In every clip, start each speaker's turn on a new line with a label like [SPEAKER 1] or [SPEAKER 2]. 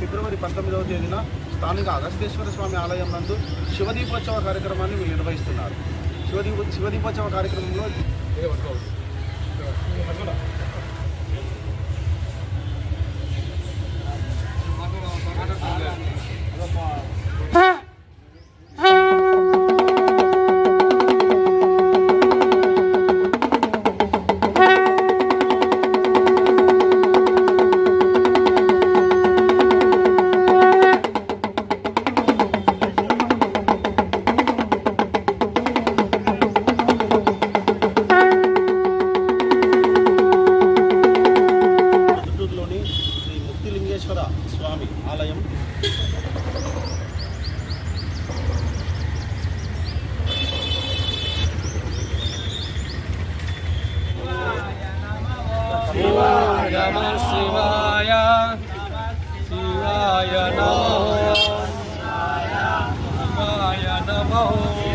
[SPEAKER 1] ఫిబ్రవరి పంతొమ్మిదవ తేదీన స్థానిక అగస్తేశ్వర స్వామి ఆలయం నందు శివదీపోత్సవ కార్యక్రమాన్ని నిర్వహిస్తున్నారు. శివదీప శివదీపోత్సవ కార్యక్రమంలో శ్రీ స్వామి ఆలయం.
[SPEAKER 2] శివాయ శివాయ శివాయ నమో. శివాయ నమో.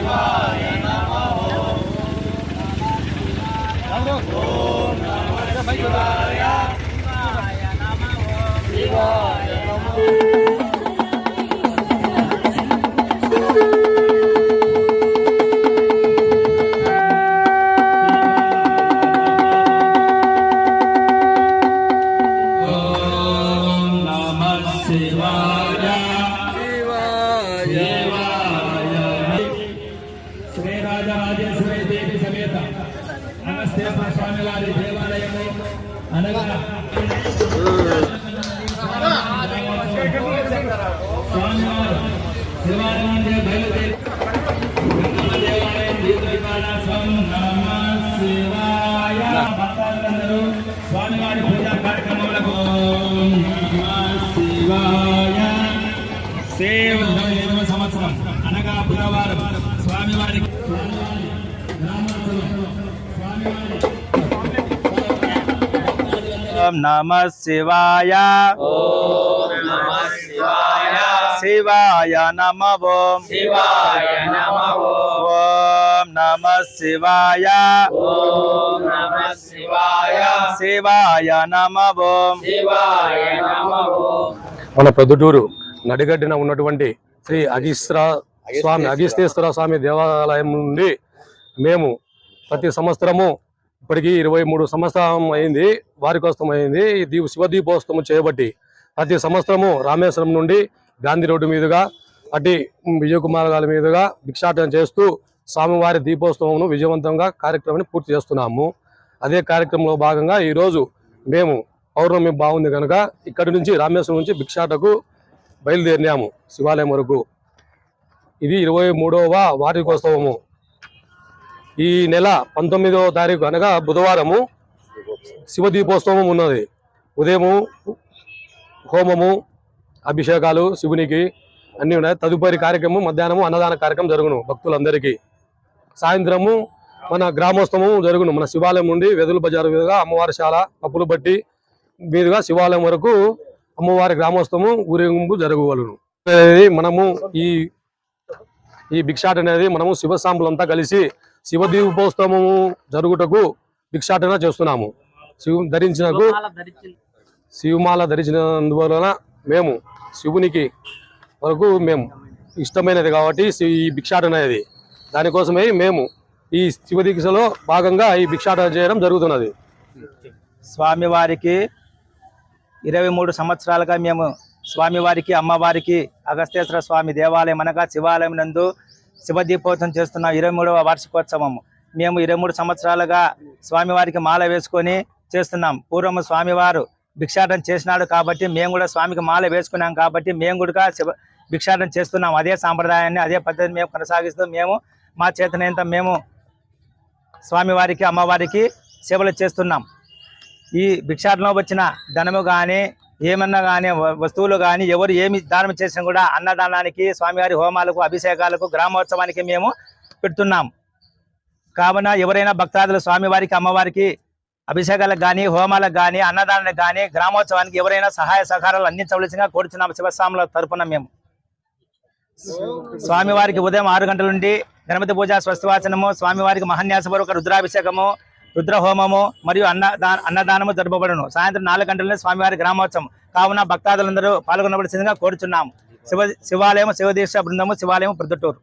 [SPEAKER 3] అగస్తేశ్వర దేవాలయము. అనగా స్వామివారు శివాలయం నుండి బయలుదేరి గంగమ్మ దేవాలయం దీపదీపారాసం నమ శివాయ. భక్తులందరూ స్వామివారి పూజా కార్యక్రమాలకు శివాయ. సేవ ఇరవై సంవత్సరం. అనగా బుధవారం స్వామివారికి
[SPEAKER 4] ఓం నమ శివాయ. శివాయ. నమ ఓం.
[SPEAKER 2] శివాయ నమ
[SPEAKER 4] ఓం. నమ శివాయ.
[SPEAKER 2] శివాయ.
[SPEAKER 4] శివాయ నమ ఓం.
[SPEAKER 5] మన ప్రొద్దుటూరు నడిగడ్డిన ఉన్నటువంటి శ్రీ అగీశ్వర స్వామి అగీస్తేశ్వర స్వామి దేవాలయం నుండి మేము ప్రతి సంవత్సరము ఇప్పటికి ఇరవై మూడు సంవత్సరం అయింది వారికోసం అయింది. ఈ దీప శివ దీపోత్సవం చేయబట్టి ప్రతి సంవత్సరము రామేశ్వరం నుండి గాంధీ రోడ్డు మీదుగా అటు విజయకుమార్ గారి మీదుగా భిక్షాటన చేస్తూ స్వామివారి దీపోత్సవంను విజయవంతంగా కార్యక్రమాన్ని పూర్తి చేస్తున్నాము. అదే కార్యక్రమంలో భాగంగా ఈరోజు మేము పౌర్ణమి బాగుంది కనుక ఇక్కడి నుంచి రామేశ్వరం నుంచి భిక్షాటకు బయలుదేరినాము శివాలయం వరకు. ఇది ఇరవై మూడవ వార్షికోత్సవము. ఈ నెల పంతొమ్మిదవ తారీఖు అనగా బుధవారము శివ దీపోత్సవం ఉన్నది. ఉదయము హోమము అభిషేకాలు శివునికి అన్నీ ఉన్నాయి. తదుపరి కార్యక్రమం మధ్యాహ్నము అన్నదాన కార్యక్రమం జరుగును భక్తులందరికీ. సాయంత్రము మన గ్రామోత్సవం జరుగును. మన శివాలయం నుండి వెదులు బజారు మీదుగా అమ్మవారి శాల పప్పులు బట్టి మీదుగా శివాలయం వరకు అమ్మవారి గ్రామోత్సవం ఊరేగింపు జరగవలను. మనము ఈ ఈ భిక్షాట అనేది మనము శివసాంబులంతా కలిసి శివ దీపోత్సవము జరుగుటకు భిక్షాటన చేస్తున్నాము. శివ ధరించినకు శివమాల ధరించినందువలన మేము శివునికి వరకు మేము ఇష్టమైనది కాబట్టి ఈ భిక్షాటన అనేది. దానికోసమే మేము ఈ శివ దీక్షలో భాగంగా ఈ భిక్షాటన చేయడం జరుగుతున్నది.
[SPEAKER 4] స్వామివారికి ఇరవై మూడు సంవత్సరాలుగా మేము స్వామివారికి అమ్మవారికి అగస్తేశ్వర స్వామి దేవాలయం అనగా శివాలయం నందు శివ దీపోత్సవం చేస్తున్నాం ఇరవై మూడవ వార్షికోత్సవము. మేము ఇరవై మూడు సంవత్సరాలుగా స్వామివారికి మాల వేసుకొని చేస్తున్నాం. పూర్వం స్వామివారు భిక్షాటన చేసినాడు కాబట్టి మేము కూడా స్వామికి మాల వేసుకున్నాం కాబట్టి మేము కూడా శివ భిక్షాటన చేస్తున్నాం. అదే సాంప్రదాయాన్ని అదే పద్ధతిని మేము కొనసాగిస్తూ మేము మా చేతనంత మేము స్వామివారికి అమ్మవారికి సేవలు చేస్తున్నాం. ఈ భిక్షాటనలో వచ్చిన ధనము కానీ ఏమన్నా కానీ వస్తువులు కానీ ఎవరు ఏమి దానం చేసినా కూడా అన్నదానానికి స్వామివారి హోమాలకు అభిషేకాలకు గ్రామోత్సవానికి మేము పెడుతున్నాం. కావున ఎవరైనా భక్తాదులు స్వామివారికి అమ్మవారికి అభిషేకాలకు కానీ హోమాలకు కానీ అన్నదానానికి కానీ గ్రామోత్సవానికి ఎవరైనా సహాయ సహకారాలు అందించవలసిందిగా కోరుచున్నాం శివస్వాముల తరపున మేము. స్వామివారికి ఉదయం ఆరు గంటల నుండి గణపతి పూజ స్వస్తివాచనము స్వామివారికి మహాన్యాసపూర్వక రుద్రాభిషేకము రుద్రహోమము మరియు అన్న అన్నదానము జరపబడును. సాయంత్రం నాలుగు గంటలనే స్వామివారి గ్రామోత్సవం. కావున భక్తాదులందరూ పాల్గొనవలసిందిగా కోరుచున్నాము. శివ శివాలయం శివదీక్ష బృందము శివాలయం ప్రొద్దుటూరు.